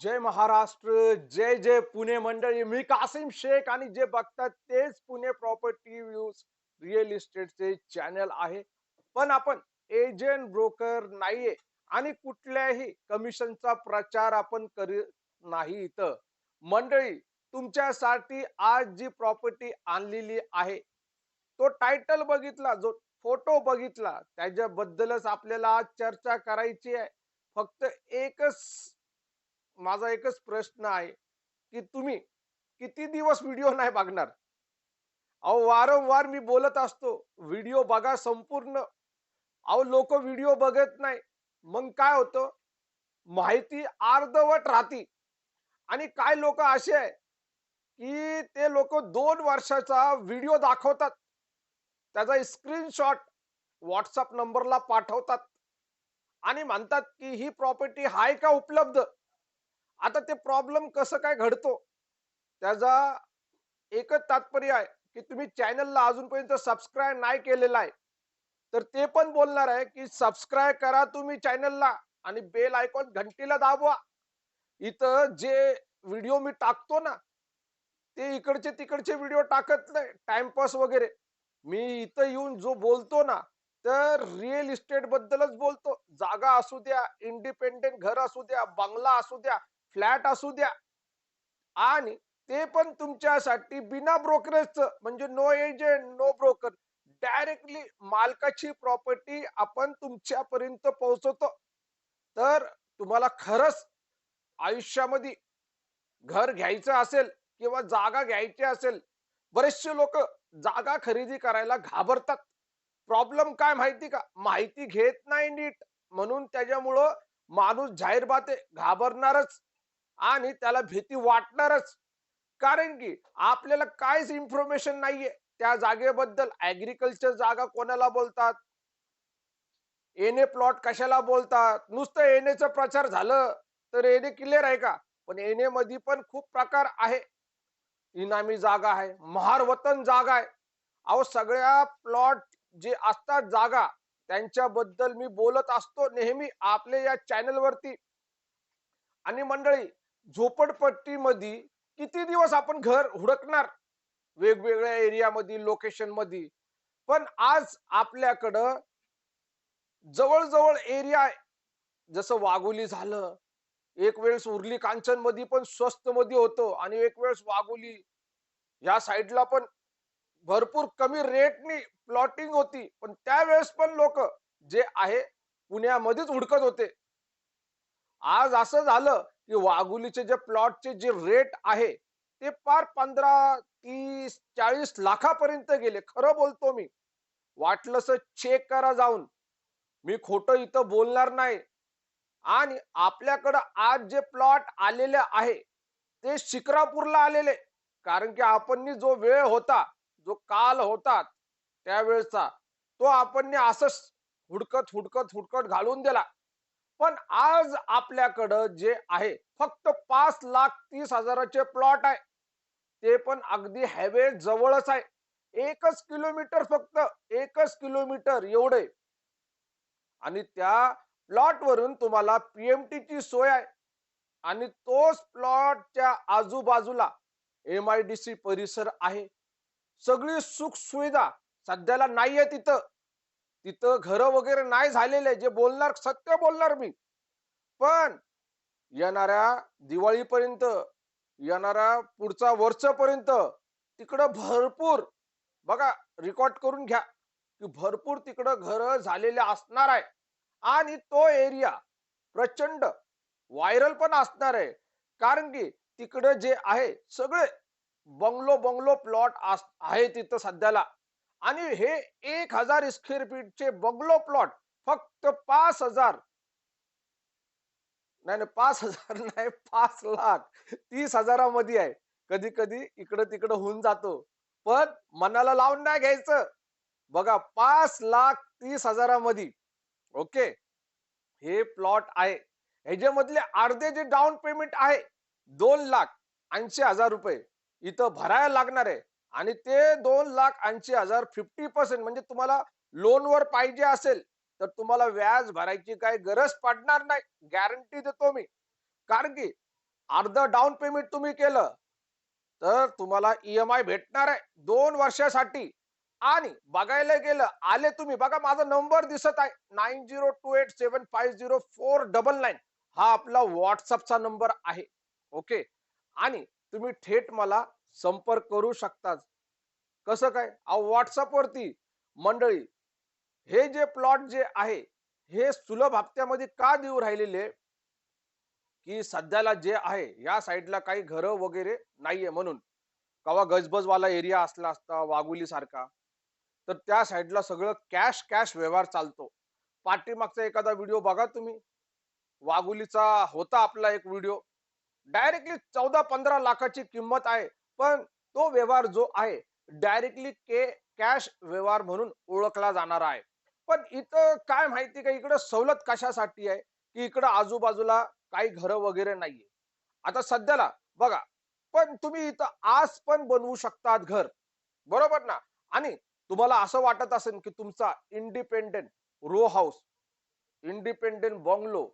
जय महाराष्ट्र जय जय पुणे मंडळी. मी कासिम शेख आणि जे बघतात तेच पुणे प्रॉपर्टी व्ह्यूज रिअल इस्टेटचे चॅनल आहे. पण आपण एजंट ब्रोकर नाहीये आणि कुठल्याही कमिशनचा प्रचार आपण करीत नाही इथं. मंडळी तुमच्यासाठी आज जी प्रॉपर्टी आणलेली आहे तो टायटल बघितला जो फोटो बघितला त्याच्याबद्दलच आपल्याला आज चर्चा करायची आहे. फक्त एकच माझा एकच प्रश्न आहे की तुम्ही किती दिवस व्हिडिओ नाही बघणार? अहो वारंवार मी बोलत असतो व्हिडिओ बघा संपूर्ण. अहो लोक व्हिडिओ बघत नाही. मग काय होतं? माहिती अर्धवट राहती. आणि काय लोक असे आहे की ते लोक दोन वर्षाचा व्हिडिओ दाखवतात. त्याचा स्क्रीनशॉट व्हॉट्सअप नंबरला पाठवतात. आणि म्हणतात की ही प्रॉपर्टी आहे का उपलब्ध? आता ते प्रॉब्लेम कसं काय घडतो? त्याचा एकच तात्पर्य आहे की तुम्ही चॅनलला अजूनपर्यंत सबस्क्राईब नाही केलेला आहे तर ते पण बोलणार आहे की सबस्क्राईब करा तुम्ही चॅनलला आणि बेल आयकॉन घंटीला दाबवा. इथं जे व्हिडिओ मी टाकतो ना ते इकडचे तिकडचे व्हिडिओ टाकत नाही टाइमपास वगैरे. मी इथं येऊन जो बोलतो ना तर रिअल इस्टेट बद्दलच बोलतो. जागा असू द्या इंडिपेंडेंट घर असू द्या बंगला असू द्या फ्लॅट असू द्या. आणि ते पण तुमच्यासाठी बिना ब्रोकरेजचं म्हणजे no agent no broker directly मालकाची property आपण तुमच्यापर्यंत पोहोचवतो. तर तुम्हाला खरंच आयुष्यामध्ये घर घ्यायचं असेल किंवा जागा घ्यायची असेल बरेचसे लोक जागा खरेदी करायला घाबरतात. प्रॉब्लेम काय माहिती का? माहिती घेत नाही नीट. म्हणून त्याच्यामुळं माणूस जाहीर बाते घाबरणारच. आणि त्याला भीती वाटणारच. कारण की आपल्याला काहीच इन्फॉर्मेशन नाहीये. त्या जागेबद्दल ऍग्रिकल्चर जागा कोणाला बोलतात? एने प्लॉट कशाला बोलतात? नुसतं एनेचं प्रचार झालं तर एने क्लिअर आहे का? पण एने मध्ये पण खूप प्रकार आहे. इनामी जागा आहे. महार वतन जागा आहे. अहो सगळ्या प्लॉट जे असतात जागा त्यांच्याबद्दल मी बोलत असतो नेहमी आपले या चॅनल वरती. आणि मंडळी झोपडपट्टी मध्ये किती दिवस आपण घर हुडकणार? वेगवेगळ्या एरियामध्ये लोकेशनमध्ये पण आज आपल्याकडं जवळजवळ एरिया आहे. जसं वाघोली झालं एक वेळेस उर्ली कांचनमध्ये पण स्वस्त मध्ये होतो आणि एक वेळेस वाघोली. या साईडला पण भरपूर कमी रेटनी प्लॉटिंग होती. पण त्यावेळेस पण लोक जे आहे पुण्यामध्येच हुडकत होते. आज असं झालं वाघुलीचे जे प्लॉटचे जे रेट आहे ते पार पंधरा तीस चाळीस लाखापर्यंत गेले. खरं बोलतो मी. वाटलंस चेक करा जाऊन. मी खोटं इथं बोलणार नाही. आणि आपल्याकडं आज जे प्लॉट आलेले आहे ते शिक्रापूरला आलेले. कारण की आपण जो वेळ होता जो काल होता त्यावेळचा तो आपण असंच हुडकत हुडकत हुडकत घालून दिला. पण आज आपल्याकडं जे आहे फक्त पाच लाख तीस हजाराचे प्लॉट आहे. ते पण अगदी हायवे जवळच आहे. एकच किलोमीटर फक्त एकच किलोमीटर एवढे. आणि त्या प्लॉट वरून तुम्हाला पीएमटी ची सोय आहे. आणि तोच प्लॉटच्या आजूबाजूला एम आय डी सी परिसर आहे. सगळी सुख सुविधा सध्याला नाहीये तिथं. तिथं घर वगैरे नाही झालेले जे बोलणार सत्य बोलणार मी. पण येणाऱ्या दिवाळीपर्यंत येणाऱ्या पुढचा वर्षपर्यंत तिकडं भरपूर बघा रेकॉर्ड करून घ्या की भरपूर तिकडं घर झालेले असणार आहे. आणि तो एरिया प्रचंड व्हायरल पण असणार आहे. कारण की तिकडं जे आहे सगळे बंगलो बंगलो प्लॉट आहे तिथं सध्याला. आणि हे एक हजार स्क्वेअर फीटचे बंगलो प्लॉट फक्त पाच हजार. नाही नाही पाच हजार नाही पाच लाख. तीस हजारामध्ये आहे. कधी कधी इकडं तिकडं होऊन जातो. पण मनाला लावून नाही घ्यायचं. बघा पाच लाख तीस हजारामध्ये ओके? हे प्लॉट आहे. ह्याच्यामधले अर्धे जे डाऊन पेमेंट आहे दोन लाख ऐंशी हजार रुपये. इथं भरायला लागणार आहे. आणि ते दोन लाख ऐंशी हजार फिफ्टी पर्सेंट म्हणजे तुम्हाला लोनवर पाहिजे असेल तर तुम्हाला व्याज भरायची काही गरज पडणार नाही. गॅरंटी देतो मी. कारण की अर्ध डाऊन पेमेंट तुम्ही केलं तर तुम्हाला ईएमआय भेटणार आहे. दोन वर्षासाठी. आणि बघायला गेलं आले तुम्ही. बघा माझा नंबर दिसत आहे. Nine zero two eight seven five zero four double nine हा आपला व्हॉट्सअपचा नंबर आहे. ओके आणि तुम्ही थेट मला संपर्क करू शकता कसं काय? व्हॉट्सअप वरती. मंडळी हे जे प्लॉट जे आहे हे सुलभ हप्त्यामध्ये का देऊ राहिलेले? की सध्याला जे आहे या साईडला काही घरं वगैरे नाहीये म्हणून. कवा गजबजवाला एरिया असला असता वाघुली सारखा तर त्या साईडला सगळं कॅश कॅश व्यवहार चालतो. पाठीमागचा एखादा व्हिडिओ बघा तुम्ही. वाघुलीचा होता आपला एक व्हिडिओ डायरेक्टली चौदा पंधरा लाखाची किंमत आहे. पण तो व्यवहार जो आहे डायरेक्टली के कॅश व्यवहार म्हणून ओळखला जाणार आहे. पण इथं काय माहिती का इकडं सवलत कशासाठी आहे? की इकडं आजूबाजूला काही घरं वगैरे नाहीये. आता सध्याला बघा पण तुम्ही इथं आज पण बनवू शकतात घर. बरोबर ना? आणि तुम्हाला असं वाटत असेल की तुमचा independent row house independent bungalow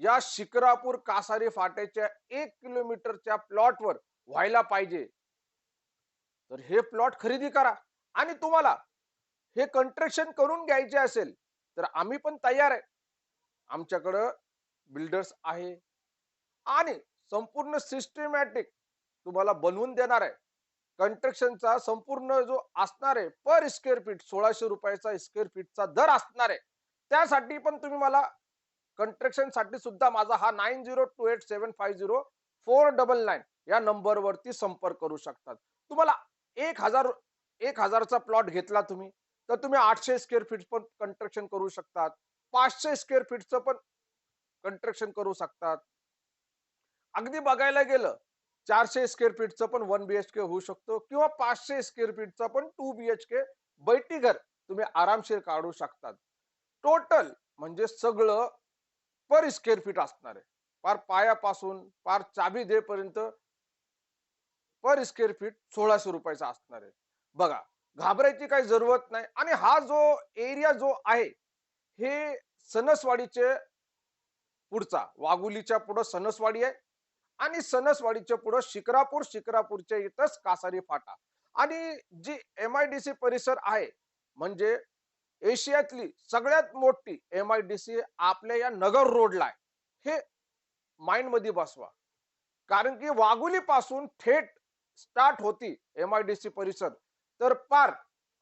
या शिक्रापूर कासारी फाट्याच्या एक किलोमीटरच्या प्लॉटवर व्हायला पाहिजे. तर हे प्लॉट खरेदी करा. आणि तुम्हाला हे कंस्ट्रक्शन करून घ्यायचे असेल तर आम्ही पण तयार आहे. आमच्याकडं बिल्डर्स आहे. आणि संपूर्ण सिस्टमॅटिक तुम्हाला बनवून देणार आहे. कंस्ट्रक्शनचा संपूर्ण जो असणार आहे पर स्क्वेअर फीट सोळाशे रुपयाचा स्क्वेअर फीटचा दर असणार आहे. त्यासाठी पण तुम्ही मला कंस्ट्रक्शनसाठी सुद्धा माझा हा nine zero two eight seven five zero four double nine या नंबरवरती संपर्क करू शकतात. तुम्हाला एक हजार एक हजारचा प्लॉट घेतला तुम्ही तर तुम्ही आठशे स्क्वेअर फीट पण कंस्ट्रक्शन करू शकतात. पाचशे स्क्वेअर फीटचं पण कंस्ट्रक्शन करू शकतात. अगदी बघायला गेलं चारशे स्क्वेअर फीटचं पण वन बी एच के होऊ शकतो किंवा पाचशे स्क्वेअर फीटचं पण टू बी एच के बैठी घर तुम्ही आरामशीर काढू शकतात. टोटल म्हणजे सगळं पर स्क्वेअर फीट असणार. आहे पार पायापासून पार चाबी देपर्यंत पर स्क्वेअर फीट सोळाशे रुपयाचा असणार आहे. बघा घाबरायची काही जरूरत नाही. आणि हा जो एरिया जो आहे हे सणसवाडीचे पुढचा वाघुलीच्या पुढं सणसवाडी आहे आणि सणसवाडीच्या पुढं शिक्रापूर शिक्रापूरच्या इथंच कासारी फाटा. आणि G M I D C परिसर आहे म्हणजे एशियातली सगळ्यात मोठी एम आय डी सी आपल्या या नगर रोडला आहे. हे माइंडमध्ये बसवा. कारण की वाघुली पासून थेट स्टार्ट होती एम आय डी सी परिषद. तर पार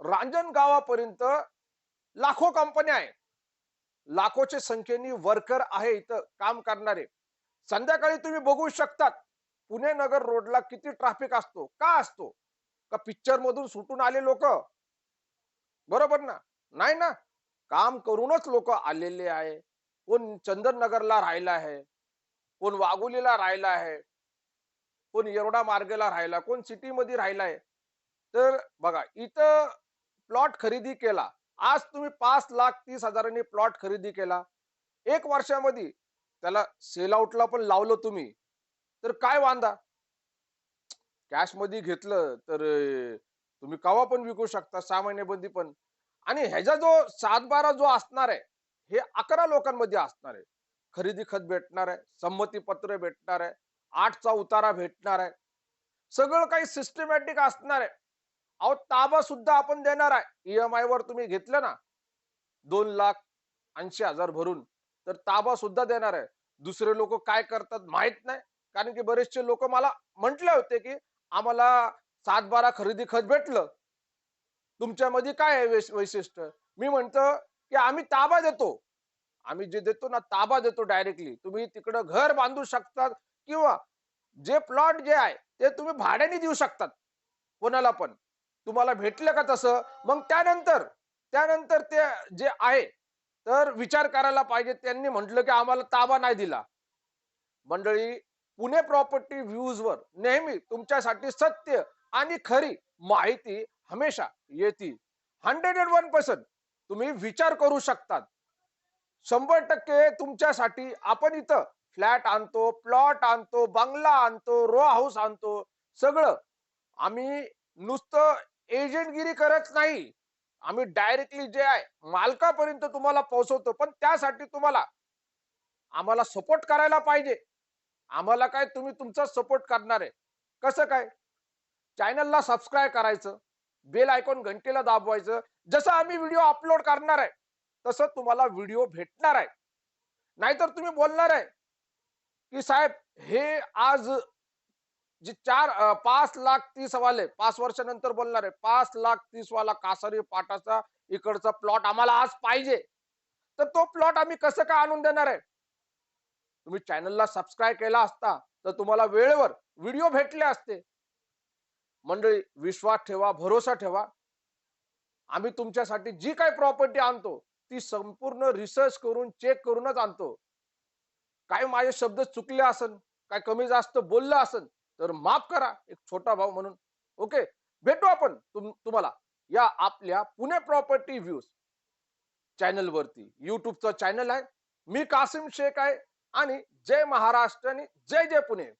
रांजणगावापर्यंत लाखो कंपन्या आहे. लाखोच्या संख्येने वर्कर आहे इथं काम करणारे. संध्याकाळी तुम्ही बघू शकतात पुणे नगर रोडला किती ट्रॅफिक असतो का असतो? का पिक्चर मधून सुटून आले लोक? बरोबर ना? नाही ना? काम करूनच लोक आलेले आहे. कोण चंदननगरला राहिला आहे कोण वाघोलीला राहिला आहे कोण येरोडा मार्गेला राहिला कोण सिटी मध्ये तर बघा इथं प्लॉट खरेदी केला. आज तुम्ही पाच लाख तीस हजारांनी प्लॉट खरेदी केला. एक वर्षामध्ये त्याला सेल आउटला पण लावलं तुम्ही. तर काय वांदा? कॅशमध्ये घेतलं तर तुम्ही कवा पण विकू शकता सहा महिन्यामध्ये पण. आणि ह्याचा जो सातबारा जो असणार आहे हे अकरा लोकांमध्ये असणार आहे. खरेदी खत भेटणार आहे संमती पत्र भेटणार आहे. आठचा उतारा भेटणार आहे. सगळं काही सिस्टमॅटिक असणार आहे. अहो ताबा सुद्धा आपण देणार आहे. ईएमआय वर तुम्ही घेतलं ना दोन लाख ऐंशी हजार भरून तर ताबा सुद्धा देणार आहे. दुसरे लोक काय करतात माहीत नाही. कारण की बरेचसे लोक मला म्हटले होते की आम्हाला सात बारा खरेदी खत भेटलं. तुमच्यामध्ये काय आहे वैश- वैशिष्ट्य? मी म्हणतो की आम्ही ताबा देतो. आम्ही जे देतो ना ताबा देतो डायरेक्टली तुम्ही तिकडं घर बांधू शकतात किंवा जे प्लॉट जे आहे ते तुम्ही भाड्याने देऊ शकतात. कोणाला पण. तुम्हाला भेटलं का तसं? मग त्यानंतर त्यानंतर ते जे आहे तर विचार करायला पाहिजे. त्यांनी म्हटलं की आम्हाला ताबा नाही दिला. मंडळी पुणे प्रॉपर्टी व्ह्यूज वर नेहमी तुमच्यासाठी सत्य आणि खरी माहिती हमेशा येते हंड्रेड अँड वन पर्सेंट तुम्ही विचार करू शकतात. शंभर टक्के तुमच्यासाठी आपण इथं फ्लॅट आणतो प्लॉट आणतो बंगला आणतो रो हाऊस आणतो सगळं. आम्ही नुसतं एजंटगिरी करत नाही. आम्ही डायरेक्टली जे आहे मालकापर्यंत तुम्हाला पोहोचवतो. पण त्यासाठी तुम्हाला आम्हाला सपोर्ट करायला पाहिजे. आम्हाला काय तुम्ही तुमचा सपोर्ट करणार आहे. कसं काय? चॅनलला सबस्क्राईब करायचं. बेल आयकॉन घंटेला दाबवायचं. जसं आम्ही व्हिडिओ अपलोड करणार आहे तसं तुम्हाला व्हिडिओ भेटणार आहे. नाहीतर तुम्ही बोलणार आहे की साहेब हे आज जे चार पाच लाख तीस वाले पाच वर्षानंतर बोलणार आहे पाच लाख तीस वाला कासारी पाटाचा इकडचा प्लॉट आम्हाला आज पाहिजे. तर तो प्लॉट आम्ही कसं काय आणून देणार आहे? तुम्ही चॅनलला सबस्क्राईब केला असता तर तुम्हाला वेळेवर व्हिडिओ भेटले असते. मंडळी विश्वास ठेवा भरोसा ठेवा. आम्ही तुमच्यासाठी जी काही प्रॉपर्टी आणतो ती संपूर्ण रिसर्च करून चेक करूनच आणतो. काय माझे शब्द चुकले असन काय कमी जास्त बोललं असन तर माफ करा एक छोटा भाऊ म्हणून. ओके? भेटू आपण तुम तुम्हाला या आपल्या पुणे प्रॉपर्टी व्ह्यूज चॅनल वरती युट्यूबचं चॅनल आहे. मी कासिम शेख आहे आणि जय महाराष्ट्र आणि जय जय पुणे.